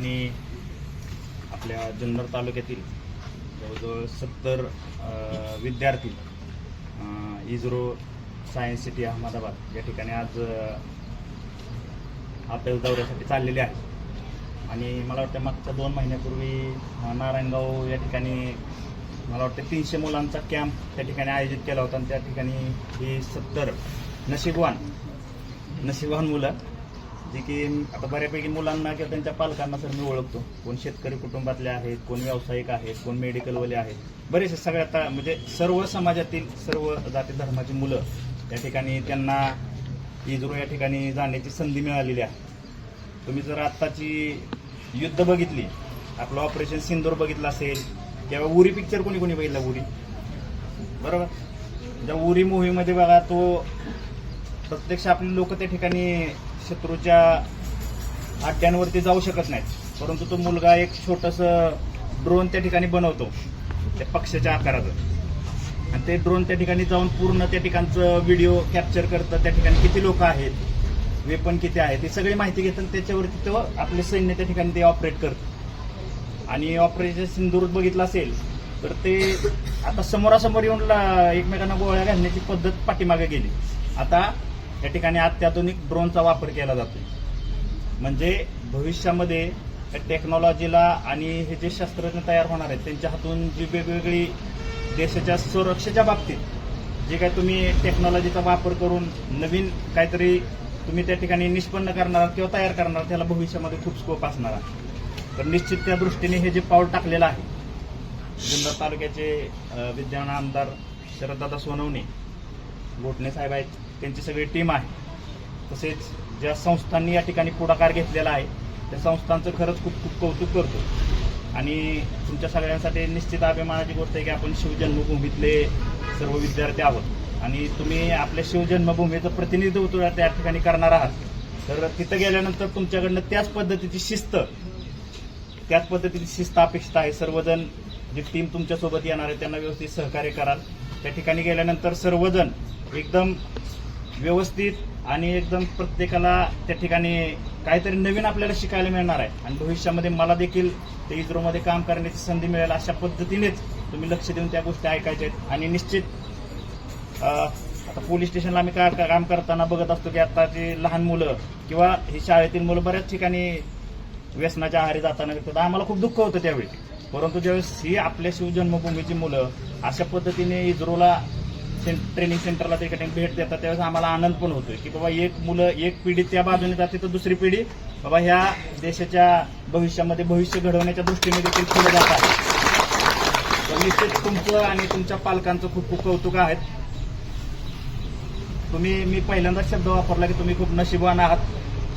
आणि आपल्या जुन्नर तालुक्यातील जवळजवळ सत्तर विद्यार्थी अ, इस्रो सायन्स सिटी अहमदाबाद या ठिकाणी आज अभ्यास दौऱ्यासाठी चाललेले आहे आणि मला वाटतं मागच्या दोन महिन्यापूर्वी नारायणगाव या ठिकाणी मला वाटतं तीनशे मुलांचा कॅम्प त्या ठिकाणी आयोजित केला होता. आणि त्या ठिकाणी ही सत्तर नशीबवान नशीबवान मुलं जे की आता बऱ्यापैकी मुलांना किंवा त्यांच्या पालकांना सर मी ओळखतो. कोण शेतकरी कुटुंबातले आहेत कोण व्यावसायिक आहेत कोण मेडिकलवाले आहेत. बरेचसे सगळ्या आता म्हणजे सर्व समाजातील सर्व जाती धर्माची मुलं या ठिकाणी त्यांना इजरो या ठिकाणी जाण्याची संधी मिळालेली आहे. तुम्ही जर आत्ताची युद्ध बघितली आपलं ऑपरेशन सिंदूर बघितलं असेल किंवा उरी पिक्चर कोणी कोणी बघितला उरी? बरोबर? ज्या उरी मूव्हीमध्ये बघा तो प्रत्यक्ष आपली लोक त्या ठिकाणी शत्रूच्या अड्ड्यांवरती जाऊ शकत नाहीत. परंतु तो मुलगा एक छोटस ड्रोन त्या ठिकाणी बनवतो त्या पक्षाच्या आकाराचं. आणि ते ड्रोन त्या ठिकाणी जाऊन पूर्ण त्या ठिकाणचं व्हिडिओ कॅप्चर करतं त्या ठिकाणी किती लोक आहेत वेपन किती आहेत ही सगळी माहिती घेतं आणि त्याच्यावरती तो आपले सैन्य त्या ठिकाणी ते ऑपरेट करतं. आणि ऑपरेशन सिंदूर बघितलं असेल तर ते आता समोरासमोर येऊन ला- एकमेकांना गोळ्या घालण्याची पद्धत पाठीमागे गेली. आता या ठिकाणी अत्याधुनिक ड्रोनचा वापर केला जातो म्हणजे भविष्यामध्ये टेक्नॉलॉजीला आणि हे जे शास्त्रज्ञ तयार होणार आहेत त्यांच्या हातून जी वेगवेगळी देशाच्या सुरक्षेच्या बाबतीत जे काय तुम्ही टेक्नॉलॉजीचा वापर करून नवीन काहीतरी तुम्ही त्या ठिकाणी निष्पन्न करणार किंवा तयार करणार त्याला भविष्यामध्ये खूप स्कोप असणार तर निश्चित त्या दृष्टीने हे जे पाऊल टाकलेलं आहे जुन्नर तालुक्याचे विद्यमान आमदार शरददादा सोनवणे घोटणे साहेब आहेत. त्यांची सगळी टीम आहे. तसेच ज्या संस्थांनी या ठिकाणी पुढाकार घेतलेला आहे त्या संस्थांचं खरंच खूप खूप कौतुक करतो. आणि तुमच्या सगळ्यांसाठी निश्चित अभिमानाची गोष्ट आहे की आपण शिवजन्मभूमीतले सर्व विद्यार्थी आहोत. आणि तुम्ही आपल्या शिवजन्मभूमीचं प्रतिनिधित्व त्या ठिकाणी करणार आहात. तर तिथं गेल्यानंतर तुमच्याकडनं त्याच पद्धतीची शिस्त त्याच पद्धतीची शिस्त अपेक्षित आहे. सर्वजण जी टीम तुमच्यासोबत येणार आहे त्यांना व्यवस्थित सहकार्य कराल. त्या ठिकाणी गेल्यानंतर सर्वजण एकदम व्यवस्थित आणि एकदम प्रत्येकाला त्या ठिकाणी काहीतरी नवीन आपल्याला शिकायला मिळणार आहे. आणि भविष्यामध्ये मला देखील ते इस्रोमध्ये काम करण्याची संधी मिळेल अशा पद्धतीनेच तुम्ही लक्ष देऊन त्या गोष्टी ऐकायच्या आहेत. आणि निश्चित आता पोलीस स्टेशनला आम्ही का का- काम करताना बघत असतो की आताची लहान मुलं किंवा ही शाळेतील मुलं बऱ्याच ठिकाणी व्यसनाच्या आहारी जाताना तर आम्हाला खूप दुःख होतं त्यावेळी. परंतु ज्यावेळेस ही आपल्या शिवजन्मभूमीची मुलं अशा पद्धतीने इस्रोला ट्रेनिंग सेंटरला ते ठिकाणी भेट देतात. त्यावेळेस आम्हाला आनंद पण होतोय की बाबा एक मुलं एक पिढी त्या बाजूने जाते तर दुसरी पिढी बाबा ह्या देशाच्या भविष्यामध्ये भविष्य घडवण्याच्या दृष्टीने देखील पुढे जात आहे. तर निश्चित तुमचं आणि तुमच्या पालकांचं खूप खूप कौतुक आहेत तुम्ही मी पहिल्यांदा शब्द वापरला की तुम्ही खूप नशिबवान आहात.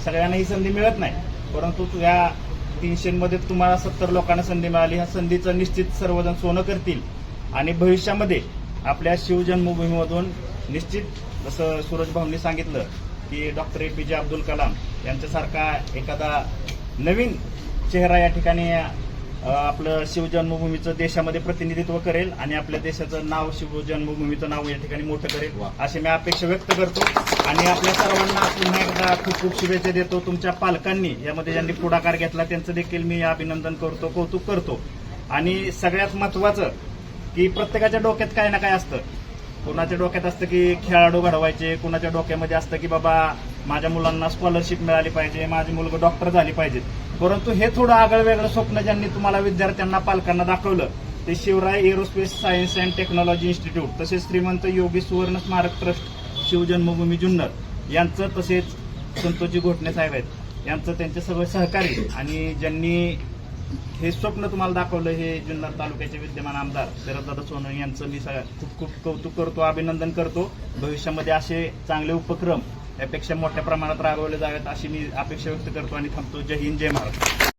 सगळ्यांना ही संधी मिळत नाही. परंतु या तीनशेमध्ये तुम्हाला सत्तर लोकांना संधी मिळाली. ह्या संधीचं निश्चित सर्वजण सोनं करतील. आणि भविष्यामध्ये आपल्या शिवजन्मभूमीमधून निश्चित जसं सूरज भाऊंनी सांगितलं की डॉक्टर ए पी जे अब्दुल कलाम यांच्यासारखा एखादा नवीन चेहरा या ठिकाणी आपलं शिवजन्मभूमीचं देशामध्ये प्रतिनिधित्व करेल आणि आपल्या देशाचं नाव शिवजन्मभूमीचं नाव या ठिकाणी मोठं करेल अशी मी अपेक्षा व्यक्त करतो. आणि आपल्या सर्वांना पुन्हा एकदा खूप खूप शुभेच्छा देतो. तुमच्या पालकांनी यामध्ये ज्यांनी पुढाकार घेतला त्यांचं देखील मी अभिनंदन करतो कौतुक करतो. आणि सगळ्यात महत्वाचं की प्रत्येकाच्या डोक्यात काय ना काय असतं. कुणाच्या डोक्यात असतं की खेळाडू घडवायचे कुणाच्या डोक्यामध्ये असतं की बाबा माझ्या मुलांना स्कॉलरशिप मिळाली पाहिजे माझी मुलगा डॉक्टर झाली पाहिजेत परंतु हे थोडं आगळं वेगळं स्वप्न ज्यांनी तुम्हाला विद्यार्थ्यांना पालकांना दाखवलं ते Shivray aerospace science and technology institute तसेच श्रीमंत योगी सुवर्ण स्मारक ट्रस्ट शिवजन्मभूमी जुन्नर यांचं तसेच संतोषी घोटणे साहेब आहेत. यांचं त्यांचे सगळं सहकारी आणि ज्यांनी हे स्वप्न तुम्हाला दाखवलं हे जुन्नर तालुक्याचे विद्यमान आमदार शरददादा सोनवणे यांचं मी सगळं खूप खूप कौतुक करतो अभिनंदन करतो. भविष्यामध्ये असे चांगले उपक्रम यापेक्षा मोठ्या प्रमाणात राबवले जावेत अशी मी अपेक्षा व्यक्त करतो आणि थांबतो. जय हिंद जय महाराष्ट्र.